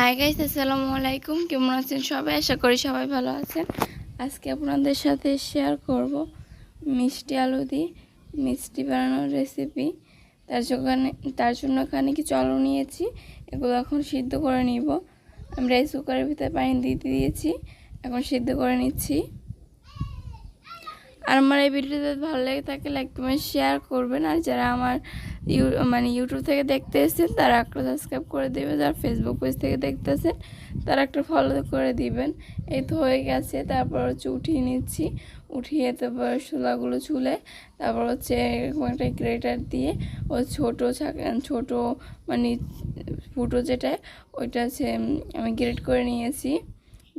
Hi guys আসসালামু আলাইকুম কেমন আছেন সবাই? আশা করি সবাই ভালো আছেন। আজকে আপনাদের সাথে শেয়ার করব মিষ্টি আলু দিয়ে মিষ্টি বানানোর রেসিপি তার জন্য তার জন্য এখানে কিছু আলু নিয়েছি। এগুলো এখন সিদ্ধ করে নিব। আমি রাইস কুকারের ভিতরে পানি দিয়ে দিয়েছি। এখন সিদ্ধ করে নিচ্ছি। আর আমার এই ভিডিওটা ভালো লেগে থাকে লাইক কমেন্ট শেয়ার করবেন। আর যারা আমার ইউ মানে ইউটিউব থেকে দেখতে এসেছেন তারা একটা সাবস্ক্রাইব করে দেবেন, যারা ফেসবুক পেজ থেকে দেখতেছেন, তারা একটা ফলো করে দিবেন। এই তো হয়ে গেছে, তারপর হচ্ছে উঠিয়ে নিচ্ছি। উঠিয়ে তারপর শোলাগুলো চুলে তারপর হচ্ছে এরকম একটা গ্রেটার দিয়ে ওই ছোটো ছোটো মানে ফুটো যেটা, ওইটা হচ্ছে আমি গ্রেট করে নিয়েছি।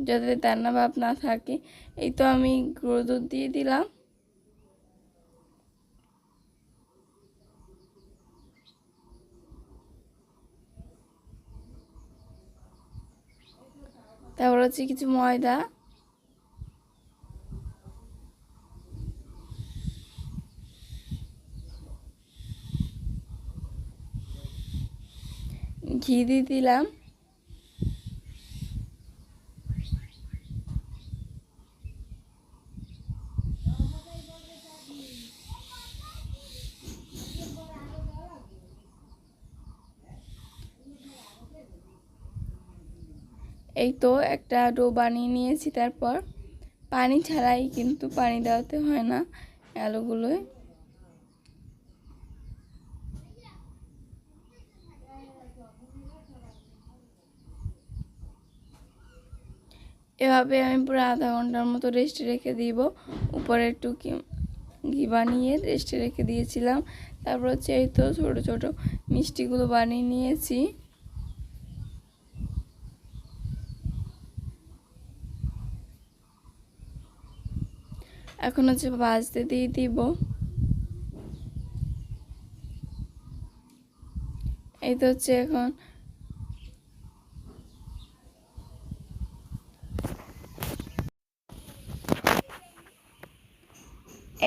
যাতে তার না ভাব না থাকে। এই তো আমি গুঁড়ো দুধ দিয়ে দিলাম। তারপর হচ্ছে কিছু ময়দা। ঘি দিয়ে দিলাম। এই তো একটা ডো বানিয়ে নিয়েছি তারপর। পানি ছাড়াই কিন্তু পানি দেওয়াতে হয় না আলুগুলোয়। এভাবে আমি পুরো আধা ঘণ্টার মতো রেস্টে রেখে দিব। উপরে একটু ঘি বানিয়ে রেস্টে রেখে দিয়েছিলাম। তারপর হচ্ছে এই তো ছোটো ছোটো মিষ্টিগুলো বানিয়ে নিয়েছি। এখন হচ্ছে ভাজতে দিয়ে দিব। এই তো হচ্ছে এখন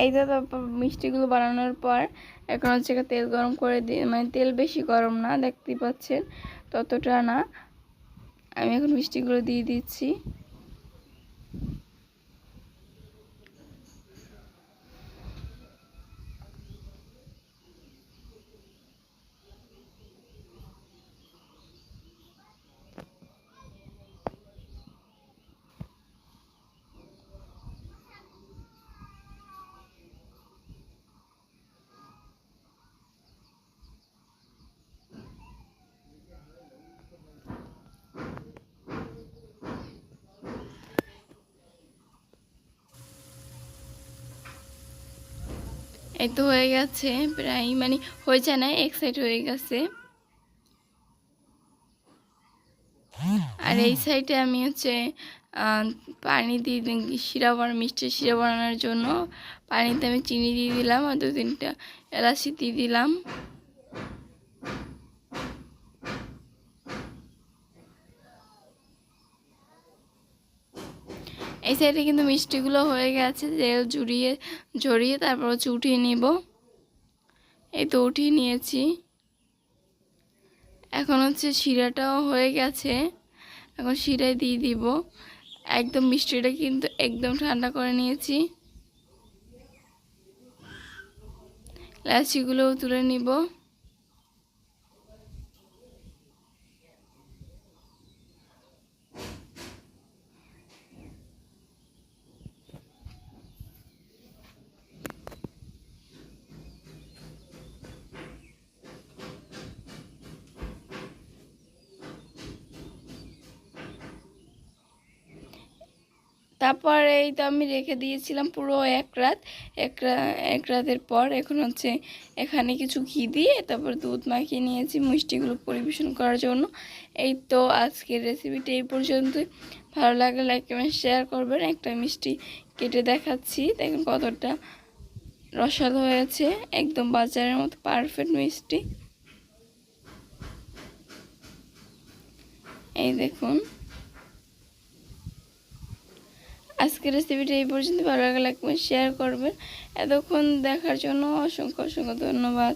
এই তো মিষ্টিগুলো বানানোর পর এখন হচ্ছে তেল গরম করে দিয়ে মানে তেল বেশি গরম না, দেখতেই পাচ্ছেন, ততটা না। আমি এখন মিষ্টিগুলো দিয়ে দিচ্ছি। এই তো হয়ে গেছে, প্রায় মানে হয়েছে না এক সাইড হয়ে গেছে। আর এই সাইডে আমি হচ্ছে পানি দিয়ে শিরা বানা, মিষ্টি শিরা বানানোর জন্য। পানিতে আমি চিনি দিয়ে দিলাম, আর দু তিনটা এলাচি দিয়ে দিলাম। এই সাইডে কিন্তু মিষ্টিগুলো হয়ে গেছে, তেল জুড়িয়ে জড়িয়ে তারপর হচ্ছে উঠিয়ে নিব। এই তো উঠিয়ে নিয়েছি। এখন হচ্ছে শিরাটাও হয়ে গেছে। এখন শিরায় দিয়ে দিব। একদম মিষ্টিটা কিন্তু একদম ঠান্ডা করে নিয়েছি। লাচিগুলোও তুলে নিব। তারপর এই তো আমি রেখে দিয়েছিলাম পুরো এক রাত। এক এক রাতের পর এখন হচ্ছে এখানে কিছু ঘি দিয়ে তারপর দুধ মাখিয়ে নিয়েছি মিষ্টিগুলো পরিবেশন করার জন্য। এই তো আজকের রেসিপিটা এই পর্যন্ত ভালো লাগলে লাইক কমেন্ট শেয়ার করবেন। একটা মিষ্টি কেটে দেখাচ্ছি। দেখুন কতটা রসালো হয়েছে। একদম বাজারের মতো পারফেক্ট মিষ্টি। এই দেখুন। আজকের রেসিপিটা এই পর্যন্ত। ভালো লাগলে শেয়ার করবেন। এতক্ষণ দেখার জন্য অসংখ্য অসংখ্য ধন্যবাদ।